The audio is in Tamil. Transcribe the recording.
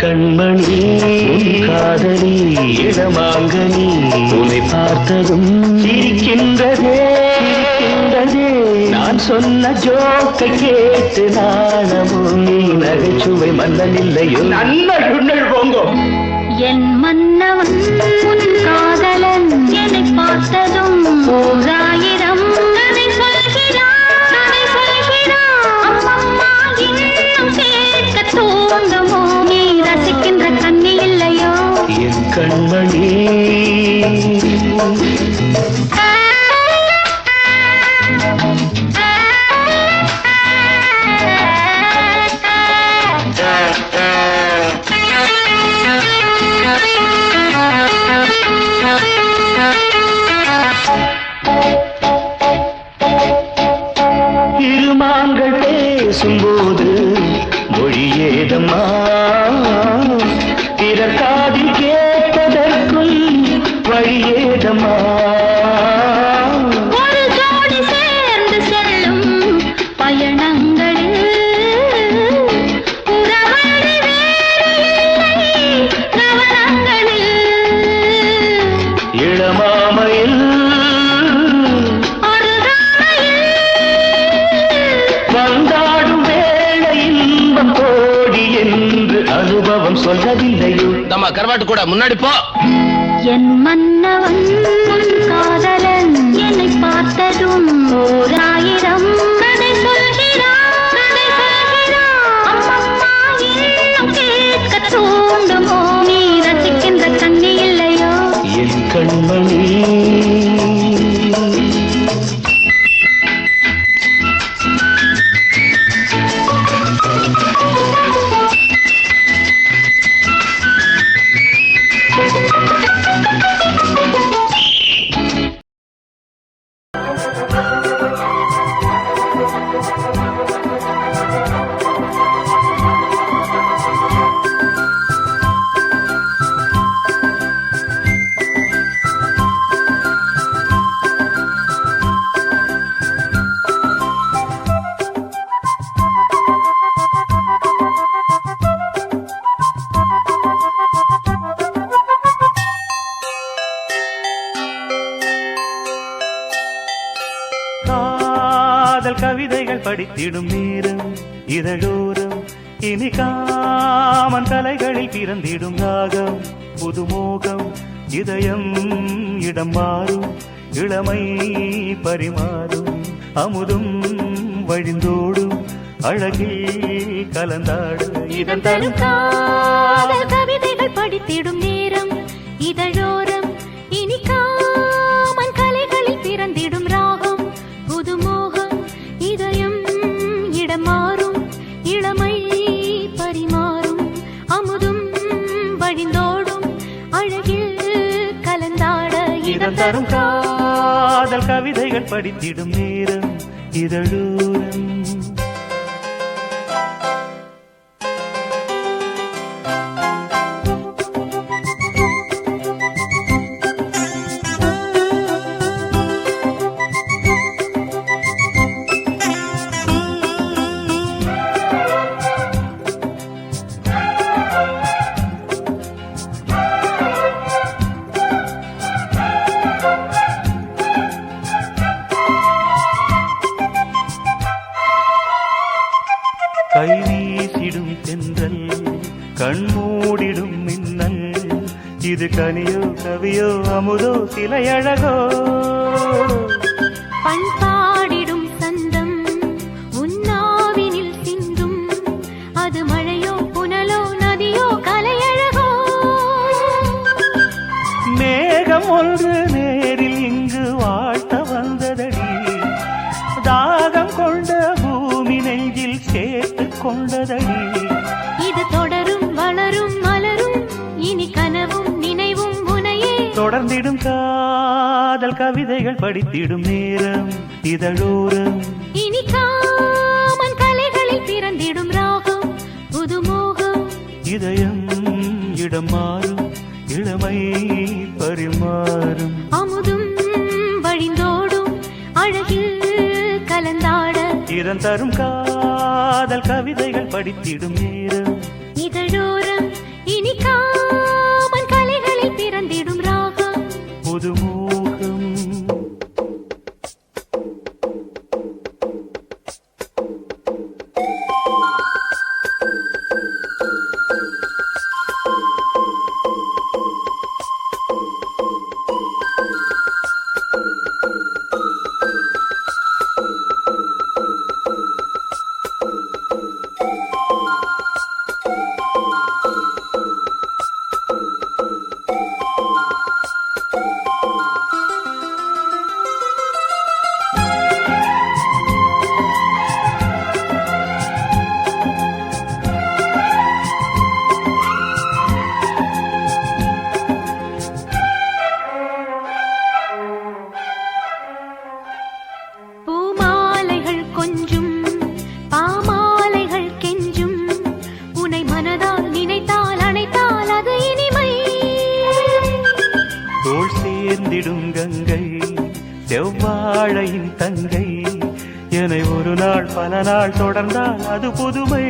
கண்மணி உன் காதலி இளமாங்கனி உன்னை பார்த்ததும் சிரிக்கின்றதே சிரிக்கின்றதே. நான் சொன்ன ஜோக்கை கேட்டு நாணமும் நீ நகைச்சுவை மன்னன் இல்லையோ? நல்ல போங்கோ என் மன்னவன் உன் காதலன் என்னை பார்த்ததும் ஓராயிரம் Thank you. சொல்லவில்லையோ நம்ம கருவாட்டு கூட முன்னாடி போ. என் மன்னவன் காதலன் என்னை பார்த்ததும் படித்திடும் நேரம் இதழோரம் இனி காமன் தலைகளில் பிறந்திடும் ராகம் புதுமோகம் இதயம் இடம் மாறும் இளமை பரிமாறும் அமுதும் வழிந்தோடும் அழகில் கலந்தாடும். இதன் தரும் கவிதைகள் படித்திடும் நேரம் இதழோரம் இனி இடம் தரும் காதல் கவிதைகள் படித்திடும் நேரம் இதழூரன் தென்றல் கண்மூடிடும் மின்னல். இது கனியோ கவியோ அமுதோ சிலையழகோ. பண்பா தொடர்ந்திடும் காதல் கவிதைகள் படித்திடும் நேரம் இதழோரம். இனி காமன் கலைகளில் பிறந்திடும் ராகம் புதுமோகம். இதயம் இடம் மாறும் இளமை பரிமாறும் அமுதும் வழிந்தோடும் அழகில் கலந்தாட. இறந்தரும் காதல் கவிதைகள் படித்திடும் நேரம். இதழோரம் மகிழ்ந்திடும் கங்கை செவ்வாழையின் தங்கை. என்னை ஒரு நாள் பல நாள் தொடர்ந்தால் அது புதுமை.